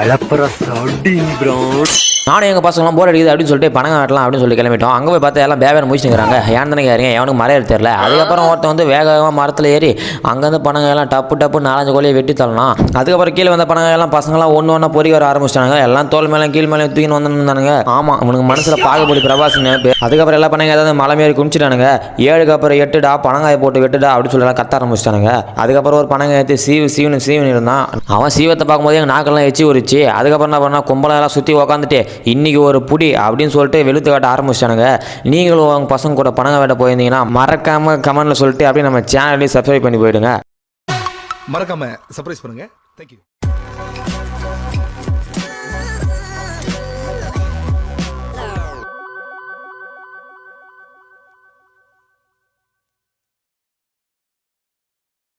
அலப்பற சடிங் பிரான் நானும் எங்கள் பசங்களாம் போர் அடிக்குது அப்படின்னு சொல்லிட்டு பணம் வெட்டலாம் அப்படின்னு சொல்லி கிளம்பிட்டோம். அங்கே போய் பார்த்தா எல்லாம் பேவர் முடிச்சுக்கிறாங்க ஏன் தானே கேறீங்க எவனுக்கு மரம் ஏறி தெரியல. அதுக்கப்புறம் ஒருத்தன் வந்து வேக வேகமாக மரத்தில் ஏறி அங்கேருந்து பணங்க எல்லாம் டப்பு டப்பு நாலஞ்சு கோழியை வெட்டி தள்ளலாம் அதுக்கப்புறம் கீழே வந்த பணங்க எல்லாம் பசங்களாம் ஒன்று ஒன்றா பொறி வர ஆரம்பிச்சிட்டாங்க எல்லாம் தோல் மேலே கீழ் மேலே தூக்கின்னு வந்தானுங்க ஆமாம் அவனுக்கு மனசில் பாகுபடி பிரபாஸ் நினைப்பு. அதுக்கப்புறம் எல்லாம் பண்ணாங்க ஏதாவது மலை மாரி குமிச்சிட்டானுங்க. ஏழுக்கு அப்புறம் எட்டுடா பணங்காய் போட்டு வெட்டுடா அப்படின்னு சொல்லி எல்லாம் கத்த ஆரம்பிச்சிட்டானுங்க. அதுக்கப்புறம் ஒரு பணங்க ஏற்றி சீவு சீவனு சீவன் இருந்தான். அவன் சீவத்தை பார்க்கும்போது எங்கள் நாக்கெல்லாம் எச்சி உரிச்சு. அதுக்கப்புறம் என்ன பண்ணா கும்பலெல்லாம் சுற்றி உக்காந்துட்டு இன்றைக்கி ஒரு புடி அப்படின்னு சொல்லிட்டு வெளுத்து காட்ட ஆரம்பிச்சிட்டானுங்க. நீங்களும் உங்கள் பசங்க கூட பணங்க வேட்ட போயிருந்தீங்கன்னா மறக்காம கமெண்ட்ல சொல்லிட்டு அப்படியே நம்ம சேனலையும் சப்ஸ்கிரைப் பண்ணி போயிடுங்க. மறக்காம சர்ப்ரைஸ் பண்ணுங்க. தேங்க்யூ